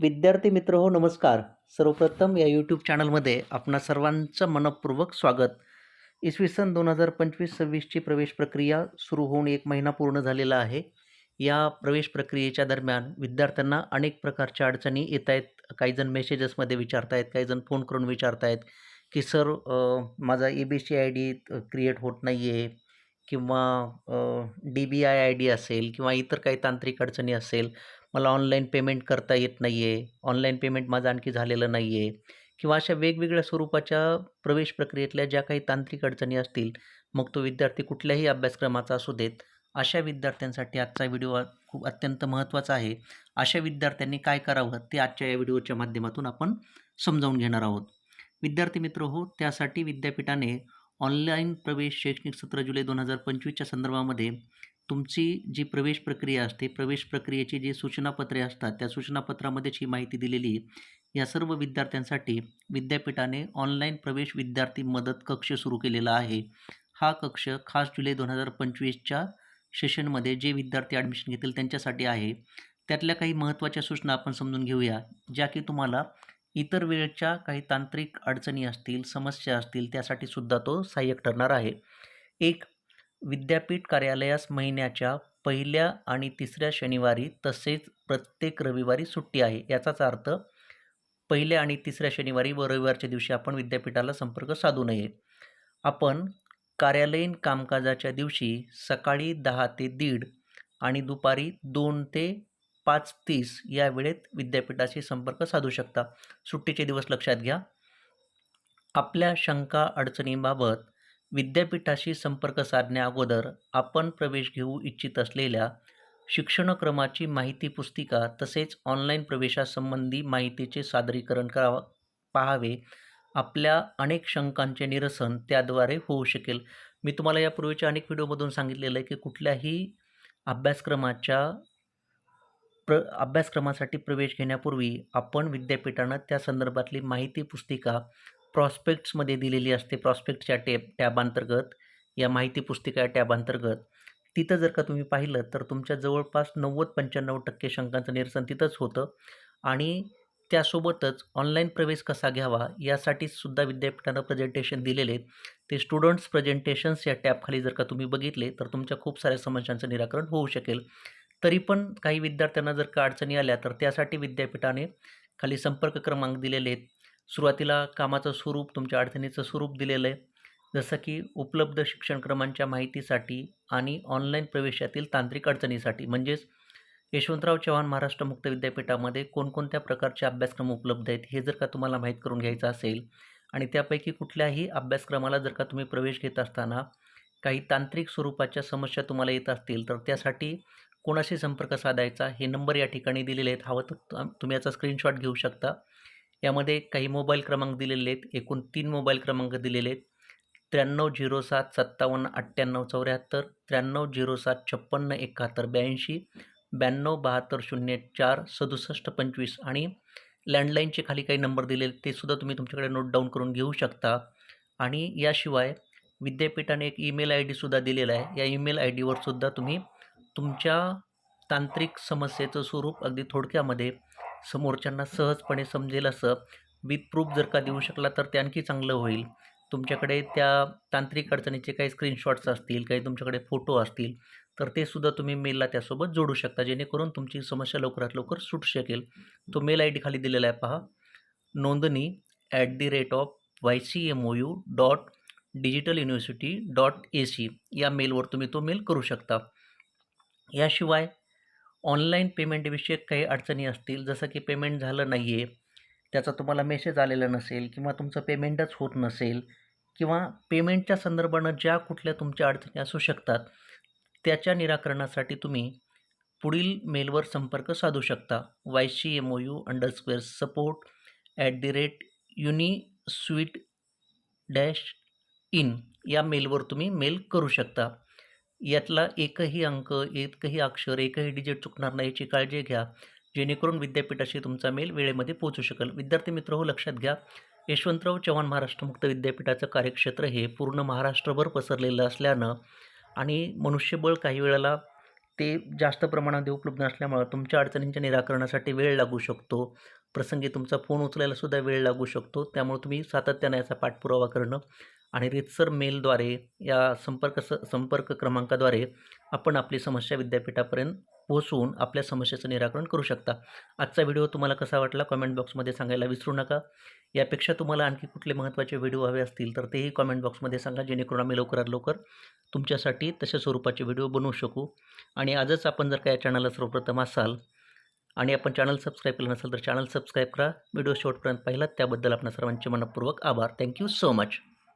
विद्यार्थी मित्र हो नमस्कार. सर्वप्रथम या यूट्यूब चॅनलमध्ये आपणा सर्वांचं मनपूर्वक स्वागत. इसवी सन दोन हजार पंचवीस सव्वीसची प्रवेश प्रक्रिया सुरू होऊन एक महिना पूर्ण झालेला आहे. या प्रवेश प्रक्रियेच्या दरम्यान विद्यार्थ्यांना अनेक प्रकारच्या अडचणी येत आहेत काही जण मेसेजेसमध्ये विचारत आहेत काही जण फोन करून विचारत आहेत की सर माझा A B C I D create होत नाही आहे किंवा D B I I D असेल किंवा इतर काही तांत्रिक अडचणी असेल मला ऑनलाईन पेमेंट करता येत नाही आहे ऑनलाईन पेमेंट माझं आणखी झालेलं नाही आहे किंवा अशा वेगवेगळ्या स्वरूपाच्या प्रवेश प्रक्रियेतल्या ज्या काही तांत्रिक अडचणी असतील मग तो विद्यार्थी कुठल्याही अभ्यासक्रमाचा असू देत अशा विद्यार्थ्यांसाठी आजचा व्हिडिओ खूप अत्यंत महत्त्वाचा आहे. अशा विद्यार्थ्यांनी काय करावं ते आजच्या या व्हिडिओच्या माध्यमातून आपण समजावून घेणार आहोत. विद्यार्थी मित्र हो त्यासाठी विद्यापीठाने ऑनलाईन प्रवेश शैक्षणिक सत्र जुलै दोन हजार पंचवीसच्या संदर्भामध्ये तुमची जी प्रवेश प्रक्रिया असते प्रवेश प्रक्रियेची जी सूचनापत्रे असतात त्या सूचनापत्रामध्येच ही माहिती दिलेली या सर्व विद्यार्थ्यांसाठी विद्यापीठाने ऑनलाईन प्रवेश विद्यार्थी मदत कक्ष सुरू केलेला आहे. हा कक्ष खास जुलै दोन हजार पंचवीसच्या सेशनमध्ये जे विद्यार्थी ॲडमिशन घेतील त्यांच्यासाठी आहे. त्यातल्या काही महत्त्वाच्या सूचना आपण समजून घेऊया ज्या की तुम्हाला इतर वेळच्या काही तांत्रिक अडचणी असतील समस्या असतील त्यासाठी सुद्धा तो सहाय्यक ठरणार आहे. एक विद्यापीठ कार्यालयास महिन्याच्या पहिल्या आणि तिसऱ्या शनिवारी तसेच प्रत्येक रविवारी सुट्टी आहे. याचाच अर्थ पहिल्या आणि तिसऱ्या शनिवारी व रविवारच्या दिवशी आपण विद्यापीठाला संपर्क साधू नये. आपण कार्यालयीन कामकाजाच्या दिवशी सकाळी दहा ते दीड आणि दुपारी दोन ते पाच तीस या वेळेत विद्यापीठाशी संपर्क साधू शकता. सुट्टीचे दिवस लक्षात घ्या. आपल्या शंका अडचणींबाबत विद्यापीठाशी संपर्क साधण्याअगोदर आपण प्रवेश घेऊ इच्छित असलेल्या शिक्षणक्रमाची माहिती पुस्तिका तसेच ऑनलाईन प्रवेशासंबंधी माहितीचे सादरीकरण करावा पाहावे. आपल्या अनेक शंकांचे निरसन त्याद्वारे होऊ शकेल. मी तुम्हाला यापूर्वीच्या अनेक व्हिडिओमधून सांगितलेलं आहे की कुठल्याही अभ्यासक्रमाच्या प्र अभ्यासक्रमासाठी प्रवेश घेण्यापूर्वी आपण विद्यापीठानं त्या संदर्भातली माहिती पुस्तिका प्रॉस्पेक्ट्समध्ये दिलेली असते प्रॉस्पेक्टच्या टॅब टॅबांतर्गत या माहिती पुस्तिका टॅबांतर्गत. तिथं जर का तुम्ही पाहिलं तर तुमच्या जवळपास नव्वद पंच्याण्णव टक्के शंकांचं निरसन तिथंच होतं. आणि त्यासोबतच ऑनलाईन प्रवेश कसा घ्यावा यासाठी सुद्धा विद्यापीठानं प्रेझेंटेशन दिलेले ते स्टुडंट्स प्रेझेंटेशन्स या टॅबखाली जर का तुम्ही बघितले तर तुमच्या खूप साऱ्या समस्यांचं निराकरण होऊ शकेल. तरी पण काही विद्यार्थ्यांना जर का अडचणी आल्या तर त्यासाठी विद्यापीठाने खाली संपर्क क्रमांक दिलेले आहेत. सुरुवातीला कामाचं स्वरूप तुमच्या अडचणीचं स्वरूप दिलेलं आहे. जसं की उपलब्ध शिक्षणक्रमांच्या माहितीसाठी आणि ऑनलाईन प्रवेशातील तांत्रिक अडचणीसाठी. म्हणजेच यशवंतराव चव्हाण महाराष्ट्र मुक्त विद्यापीठामध्ये कोणकोणत्या प्रकारचे अभ्यासक्रम उपलब्ध आहेत हे जर का तुम्हाला माहीत करून घ्यायचं असेल आणि त्यापैकी कुठल्याही अभ्यासक्रमाला जर का तुम्ही प्रवेश घेत असताना काही तांत्रिक स्वरूपाच्या समस्या तुम्हाला येत असतील तर त्यासाठी कोणाशी संपर्क साधायचा हे नंबर या ठिकाणी दिलेले आहेत. हवं तर तुम्ही याचा स्क्रीनशॉट घेऊ शकता. यामध्ये काही मोबाईल क्रमांक दिलेले आहेत. एकूण तीन मोबाईल क्रमांक दिलेले आहेत. त्र्याण्णव झिरो सात सत्तावन्न अठ्ठ्याण्णव चौऱ्याहत्तर त्र्याण्णव झिरो सात छप्पन्न एकाहत्तर ब्याऐंशी ब्याण्णव बहात्तर शून्य चार सदुसष्ट पंचवीस आणि लँडलाईनचे खाली काही नंबर दिलेले ते सुद्धा तुम्ही तुमच्याकडे नोट डाऊन करून घेऊ शकता. आणि याशिवाय विद्यापीठाने एक ईमेल आय डीसुद्धा दिलेला आहे. या ईमेल आय डीवर सुद्धा तुम्ही तुमच्या तांत्रिक समस्येचं स्वरूप अगदी थोडक्यामध्ये समोरच्यांना सहजपणे समजेल असं विथ प्रूफ जर का देऊ शकला तर ते आणखी चांगलं होईल. तुमच्याकडे त्या तांत्रिक अडचणीचे काही स्क्रीनशॉट्स असतील काही तुमच्याकडे फोटो असतील तर ते सुद्धा तुम्ही मेलला त्यासोबत जोडू शकता जेणेकरून तुमची समस्या लवकरात लवकर सुटू शकेल. तो मेल आय डी खाली दिलेला आहे पहा. नोंदणी at the rate of Y C M O U dot digital university dot A C या मेलवर तुम्ही तो मेल करू शकता. याशिवाय ऑनलाईन पेमेंटविषयक काही अडचणी असतील जसं की पेमेंट झालं नाही आहे त्याचा तुम्हाला मेसेज आलेला नसेल किंवा तुमचं पेमेंटच होत नसेल किंवा पेमेंटच्या संदर्भानं ज्या कुठल्या तुमच्या अडचणी असू शकतात त्याच्या निराकरणासाठी तुम्ही पुढील मेलवर संपर्क साधू शकता. Y C M O U underscore support at the rate uni suite dash in या मेलवर तुम्ही मेल करू शकता. यातला एकही अंक एकही अक्षर एकही डिजिट चुकणार नाही याची काळजी घ्या. जेणेकरून विद्यापीठाशी तुमचा मेल वेळेमध्ये पोहोचू शकेल. विद्यार्थी मित्र हो लक्षात घ्या. यशवंतराव चव्हाण महाराष्ट्र मुक्त विद्यापीठाचं कार्यक्षेत्र हे पूर्ण महाराष्ट्रभर पसरलेलं असल्यानं आणि मनुष्यबळ काही वेळेला ते जास्त प्रमाणामध्ये उपलब्ध नसल्यामुळं तुमच्या अडचणींच्या निराकरणासाठी वेळ लागू शकतो. प्रसंगी तुमचा फोन उचलायला सुद्धा वेळ लागू शकतो. त्यामुळे तुम्ही सातत्याने याचा पाठपुरावा करणं आणि रीतसर मेलद्वारे या संपर्क स संपर्क क्रमांकाद्वारे आपण आपली समस्या विद्यापीठापर्यंत पोहोचवून आपल्या समस्येचं निराकरण करू शकता. आजचा व्हिडिओ तुम्हाला कसा वाटला कॉमेंट बॉक्समध्ये सांगायला विसरू नका. यापेक्षा तुम्हाला आणखी कुठले महत्त्वाचे व्हिडिओ हवे असतील तर तेही कॉमेंट बॉक्समध्ये सांगा जेणेकरून आम्ही लवकरात लवकर तुमच्यासाठी तशा स्वरूपाचे व्हिडिओ बनवू शकू. आणि आजच आपण जर का या चॅनलला सर्वप्रथम असाल आणि आपण चॅनल सबस्क्राईब केलं नसेल तर चॅनल सबस्क्राईब करा. व्हिडिओ शेवटपर्यंत पाहिलात त्याबद्दल आपणा सर्वांचे मनपूर्वक आभार. Thank you so much.